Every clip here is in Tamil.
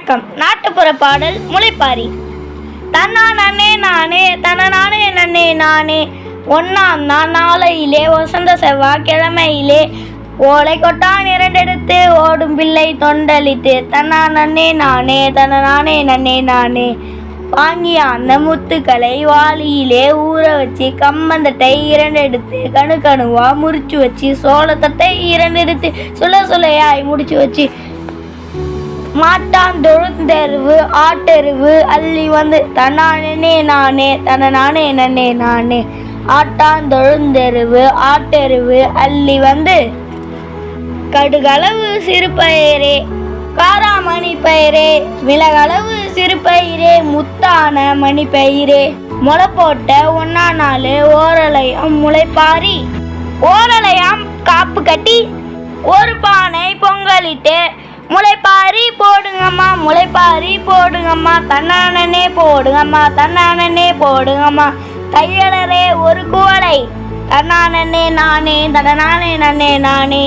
வணக்கம். நாட்டுப்புற பாடல் முளைப்பாரி. தன்னா நன்னே நானே தன நானே நன்னே நானே. ஒன்னாம் நான் நாளையிலே வசந்த செவ்வாய் கிழமையிலே ஓலை கொட்டான் இரண்டெடுத்து ஓடும் பிள்ளை தொண்டலிட்டு தன்னா நன்னே நானே தன நானே நன்னே நானே. வாங்கி அந்த முத்துக்களை வாளியிலே ஊற வச்சு கம்மந்தட்டை இரண்டெடுத்து கணு கணுவா முறிச்சு வச்சு சோளத்தட்டை இரண்டெடுத்து சுல சுலையாய் முடிச்சு வச்சு மாட்டான் தொழுந்தெருவு ஆட்டெருவு அள்ளி வந்து தன்னானே நானே தன நானே நன்னே நானே. ஆட்டான் தொழுந்தெருவு ஆட்டெருவு அள்ளி வந்து கடுகளவு சிறு பயிரே காராமணி பயிரே மிளகளவு சிறு பயிரே முத்தான மணி பயிரே. முளை போட்ட ஒன்னா நாள் ஓரலையம் முளைப்பாரி. ஓரலையாம் காப்பு கட்டி ஒரு பானை பொங்கலிட்டு முளைப்பாரி போடுங்கம்மா முளைப்பாரி போடுங்கம்மா. தன்னானனே போடுங்கம்மா தன்னானனே போடுங்கம்மா. தையலரே ஒரு குவளை. தன்னானனே நானே தடனானே நன்னே நானே.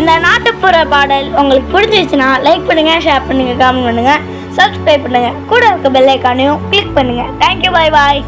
இந்த நாட்டுப்புற பாடல் உங்களுக்கு பிடிச்சிருச்சுன்னா லைக் பண்ணுங்க ஷேர் பண்ணுங்க கமெண்ட் பண்ணுங்க. சப்ஸ்கிரைப் பண்ணுங்க. கூட இருக்க பெல் ஐக்கானையும் கிளிக் பண்ணுங்க. தேங்க்யூ பாய் பாய்